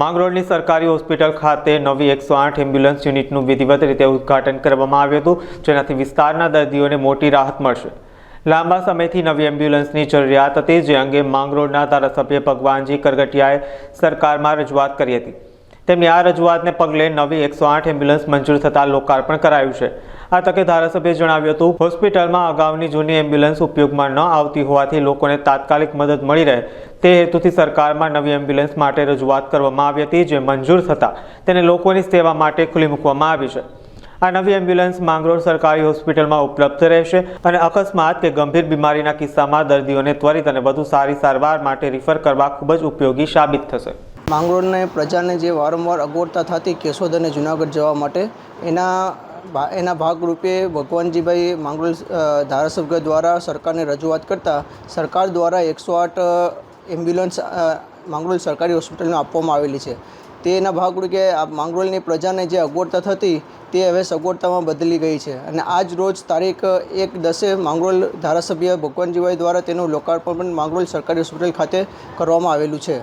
માંગરોળની સરકારી હોસ્પિટલ ખાતે નવી એકસો આઠ એમ્બ્યુલન્સ યુનિટનું વિધિવત રીતે ઉદ્ઘાટન કરવામાં આવ્યું હતું, જેનાથી વિસ્તારના દર્દીઓને મોટી રાહત મળશે. લાંબા સમયથી નવી એમ્બ્યુલન્સની જરૂરિયાત હતી, જે અંગે માંગરોળના ધારાસભ્ય ભગવાનજી કરગટિયાએ સરકારમાં રજૂઆત કરી હતી. તેમની આ રજૂઆતને પગલે નવી એકસો આઠ એમ્બ્યુલન્સ મંજૂર થતાં લોકાર્પણ કરાયું છે. આ તકે ધારાસભ્યએ જણાવ્યું હતું, હોસ્પિટલમાં અગાઉની જૂની એમ્બ્યુલન્સ ઉપયોગમાં ન આવતી હોવાથી લોકોને તાત્કાલિક મદદ મળી રહે. તે હેતુથી સરકારમાં નવી એમ્બ્યુલન્સ માટે રજૂઆત કરવામાં આવી હતી, જે મંજૂર થતાં તેને લોકોની સેવા માટે ખુલ્લી મૂકવામાં આવી છે. આ નવી એમ્બ્યુલન્સ માંગરોળ સરકારી હોસ્પિટલમાં ઉપલબ્ધ રહેશે અને અકસ્માત કે ગંભીર બીમારીના કિસ્સામાં દર્દીઓને ત્વરિત અને વધુ સારી સારવાર માટે રિફર કરવા ખૂબ જ ઉપયોગી સાબિત થશે. માંગરોળને પ્રજાને જે વારંવાર અગવડતા થતી કેશોદ અને જુનાગઢ જવા માટે એના એના ભાગરૂપે ભગવાનજીભાઈ માંગરોલ ધારાસભ્ય દ્વારા સરકારને રજૂઆત કરતાં સરકાર દ્વારા એકસો આઠ એમ્બ્યુલન્સ માંગરોલ સરકારી હોસ્પિટલને આપવામાં આવેલી છે. તેના ભાગરૂપે આ માંગરોળની પ્રજાને જે અગવડતા થતી તે હવે સગવડતામાં બદલી ગઈ છે અને આજ રોજ તારીખ એક દસે માંગરોળ ધારાસભ્ય ભગવાનજીભાઈ દ્વારા તેનું લોકાર્પણ પણ માંગરોળ સરકારી હોસ્પિટલ ખાતે કરવામાં આવેલું છે.